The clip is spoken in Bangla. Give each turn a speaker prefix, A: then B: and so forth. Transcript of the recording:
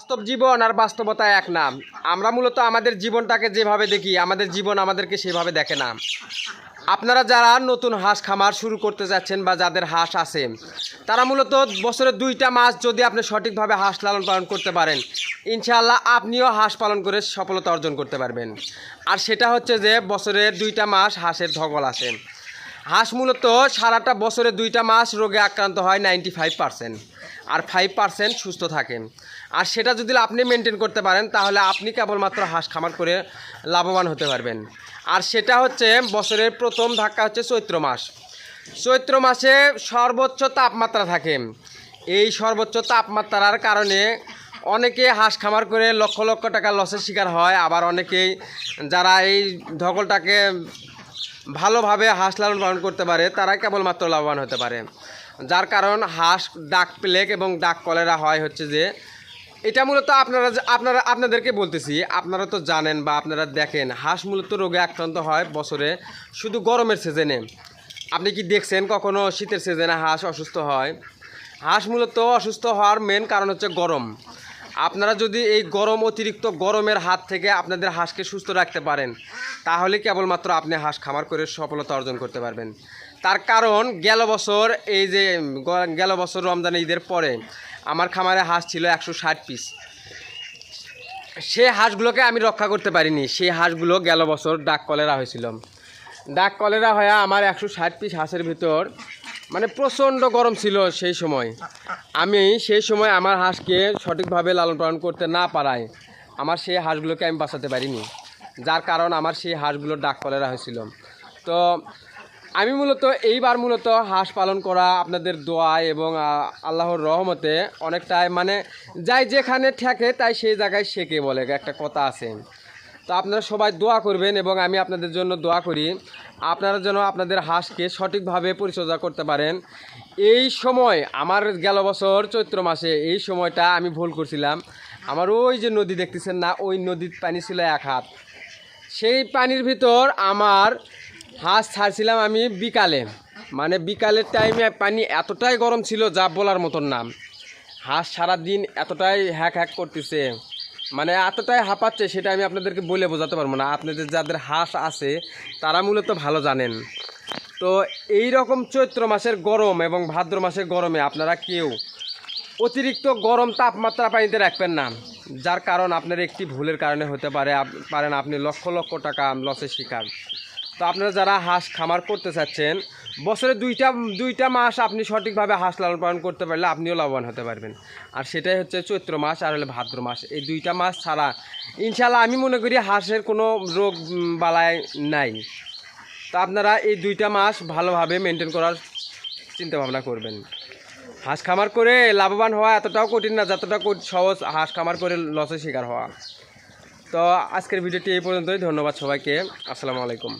A: বাস্তব জীবন আর বাস্তবতা এক নাম। আমরা মূলত আমাদের জীবনটাকে যেভাবে দেখি, আমাদের জীবন আমাদেরকে সেভাবে দেখে না। আপনারা যারা নতুন হাঁস খামার শুরু করতে যাচ্ছেন বা যাদের হাঁস আছে, তারা মূলত বছরে দুইটা মাস যদি আপনি সঠিকভাবে হাঁস লালন পালন করতে পারেন, ইনশাআল্লাহ আপনিও হাঁস পালন করে সফলতা অর্জন করতে পারবেন। আর সেটা হচ্ছে যে বছরে দুইটা মাস হাঁসের ধকল আসে হাঁস মূলত সারাটা বছরে দুইটা মাস রোগে আক্রান্ত হয় নাইনটি ফাইভ পার্সেন্ট আর ফাইভ পার্সেন্ট সুস্থ থাকেন। আর সেটা যদি আপনি মেনটেন করতে পারেন, তাহলে আপনি কেবলমাত্র হাঁস খামার করে লাভবান হতে পারবেন। আর সেটা হচ্ছে বছরের প্রথম ধাক্কা হচ্ছে চৈত্র মাস। চৈত্র মাসে সর্বোচ্চ তাপমাত্রা থাকে। এই সর্বোচ্চ তাপমাত্রার কারণে অনেকে হাঁস খামার করে লক্ষ লক্ষ টাকা লসের শিকার হয়। আবার অনেকেই যারা এই ধকলটাকে ভালোভাবে হাঁস লালন পালন করতে পারে তারা কেবলমাত্র লাভবান হতে পারে। যার কারণ হাঁস, ডাক প্লেগ এবং ডাক কলেরা হয় হচ্ছে যে, এটা মূলত আপনারা আপনারা, আপনাদেরকে বলতেছি, আপনারা তো জানেন বা আপনারা দেখেন, হাঁস মূলত রোগে আক্রান্ত হয় বছরে শুধু গরমের সিজনে আপনি কি দেখছেন কখনো শীতের সিজনে হাঁস অসুস্থ হয়? হাঁস মূলত অসুস্থ হওয়ার মেন কারণ হচ্ছে গরম। আপনারা যদি এই গরম, অতিরিক্ত গরমের হাত থেকে আপনাদের হাঁসকে সুস্থ রাখতে পারেন, তাহলে কেবলমাত্র আপনি হাঁস খামার করে সফলতা অর্জন করতে পারবেন। তার কারণ, গেল বছর এই যে গেল বছর রমজান ঈদের পরে আমার খামারে হাঁস ছিল একশো ষাট পিস। সে হাঁসগুলোকে আমি রক্ষা করতে পারিনি। সেই হাঁসগুলো গেল বছর ডাক কলেরা হয়েছিল। ডাক কলেরা হয়ে আমার একশো ষাট পিস হাঁসের ভিতর মানে প্রচণ্ড গরম ছিল সেই সময়। আমি সেই সময় আমার হাঁসকে সঠিকভাবে লালন পালন করতে না পারায় আমার সেই হাঁসগুলোকে আমি বাঁচাতে পারিনি। যার কারণ আমার সেই হাঁসগুলো ডাক কলেরা হয়েছিল। তো আমি মূলত, এইবার মূলত হাঁস পালন করা আপনাদের দোয়া এবং আল্লাহর রহমতে অনেকটাই মানে যাই যেখানে ঠেকে তাই সেই জায়গায় শেখে বলে, একটা কথা আছে। তো আপনারা সবাই দোয়া করবেন এবং আমি আপনাদের জন্য দোয়া করি। আপনারা যেন আপনাদের হাঁসকে সঠিকভাবে পরিচর্যা করতে পারেন। এই সময়, আমার গেল বছর চৈত্র মাসে, এই সময়টা আমি ভুল করছিলাম। আমার ওই যে নদী দেখতেছেন না, ওই নদীর পানি ছিল এক হাত। সেই পানির ভিতর আমার হাঁস ছাড়ছিলাম আমি বিকালে। মানে বিকালের টাইমে পানি এতটাই গরম ছিল যা বলার মতন না। হাঁস সারাদিন এতটাই হ্যাক হ্যাক করতেছে। মানে এতটাই হাঁপাচ্ছে সেটা আমি আপনাদেরকে বলে বোঝাতে পারব না। আপনাদের যাদের হাঁস আছে, তারা মূলত ভালো জানেন। তো এই রকম চৈত্র মাসের গরম এবং ভাদ্র মাসের গরমে আপনারা কেউ অতিরিক্ত গরম তাপমাত্রা পানিতে রাখবেন না। যার কারণ আপনার একটি ভুলের কারণে হতে পারে পারেন আপনি লক্ষ লক্ষ টাকা লসের শিকার। তো আপনারা যারা হাঁস খামার করতে চাচ্ছেন, বছরে দুইটা দুইটা মাস আপনি সঠিকভাবে হাঁস লালন পালন করতে পারলে আপনিও লাভবান হতে পারবেন। আর সেটাই হচ্ছে চৈত্র মাস আর হলে ভাদ্র মাস। এই দুইটা মাস ছাড়া ইনশাল্লাহ আমি মনে করি হাঁসের কোনো রোগ বালায় নাই। তো আপনারা এই দুইটা মাস ভালোভাবে মেনটেন করার চিন্তা ভাবনা করবেন। হাঁস খামার করে লাভবান হওয়া এতটাও কঠিন না, যতটা সহজ হাঁস খামার করে লসের শিকার হওয়া। তো আজকের ভিডিওটি এই পর্যন্তই। ধন্যবাদ সবাইকে। আসসালামু আলাইকুম।